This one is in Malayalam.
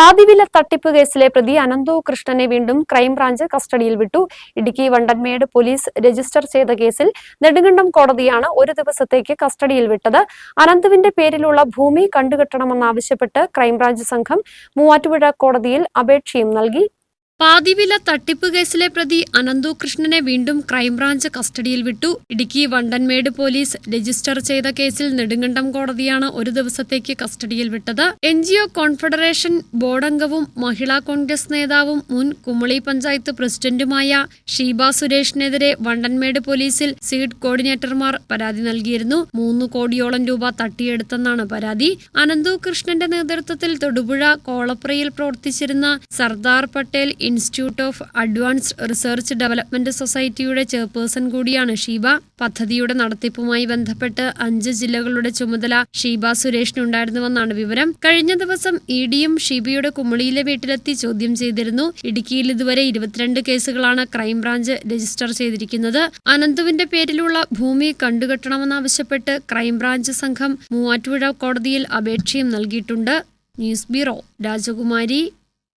പാതിവില തട്ടിപ്പ് കേസിലെ പ്രതി അനന്തു കൃഷ്ണനെ വീണ്ടും ക്രൈംബ്രാഞ്ച് കസ്റ്റഡിയിൽ വിട്ടു. ഇടുക്കി വണ്ടന്മേട് പോലീസ് രജിസ്റ്റർ ചെയ്ത കേസിൽ നെടുങ്കണ്ടം കോടതിയാണ് ഒരു ദിവസത്തേക്ക് കസ്റ്റഡിയിൽ വിട്ടത്. അനന്തുവിന്റെ പേരിലുള്ള ഭൂമി കണ്ടുകെട്ടണമെന്നാവശ്യപ്പെട്ട് ക്രൈംബ്രാഞ്ച് സംഘം മൂവാറ്റുപുഴ കോടതിയിൽ അപേക്ഷയും നൽകി. പാതിവില തട്ടിപ്പ് കേസിലെ പ്രതി അനന്തു കൃഷ്ണനെ വീണ്ടും ക്രൈംബ്രാഞ്ച് കസ്റ്റഡിയിൽ വിട്ടു. ഇടുക്കി വണ്ടൻമേട് പോലീസ് രജിസ്റ്റർ ചെയ്ത കേസിൽ നെടുങ്കണ്ടം കോടതിയാണ് ഒരു ദിവസത്തേക്ക് കസ്റ്റഡിയിൽ വിട്ടത്. എൻ കോൺഫെഡറേഷൻ ബോർഡംഗവും മഹിളാ കോൺഗ്രസ് നേതാവും മുൻ കുമളി പഞ്ചായത്ത് പ്രസിഡന്റുമായ ഷീബ സുരേഷിനെതിരെ വണ്ടൻമേട് പോലീസിൽ സീഡ് കോർഡിനേറ്റർമാർ പരാതി നൽകിയിരുന്നു. മൂന്ന് കോടിയോളം രൂപ തട്ടിയെടുത്തെന്നാണ് പരാതി. അനന്തു കൃഷ്ണന്റെ നേതൃത്വത്തിൽ തൊടുപുഴ കോളപ്രയിൽ പ്രവർത്തിച്ചിരുന്ന Sardar Patel institute of advanced research development സൊസൈറ്റിയുടെ ചെയർപേഴ്സൺ കൂടിയാണ് ഷീബ. പദ്ധതിയുടെ നടത്തിപ്പുമായി ബന്ധപ്പെട്ട് അഞ്ച് ജില്ലകളുടെ ചുമതല ഷീബ സുരേഷിനുണ്ടായിരുന്നുവെന്നാണ് വിവരം. കഴിഞ്ഞ ദിവസം ഇ ഡിയും ഷീബയുടെ കുമളിയിലെ വീട്ടിലെത്തി ചോദ്യം ചെയ്തിരുന്നു. ഇടുക്കിയിൽ ഇതുവരെ ഇരുപത്തിരണ്ട് കേസുകളാണ് ക്രൈംബ്രാഞ്ച് രജിസ്റ്റർ ചെയ്തിരിക്കുന്നത്. അനന്തുവിന്റെ പേരിലുള്ള ഭൂമി കണ്ടുകെട്ടണമെന്നാവശ്യപ്പെട്ട് ക്രൈംബ്രാഞ്ച് സംഘം മൂവാറ്റുപുഴ കോടതിയിൽ അപേക്ഷയും നൽകിയിട്ടുണ്ട്. ന്യൂസ് ബ്യൂറോ രാജകുമാരി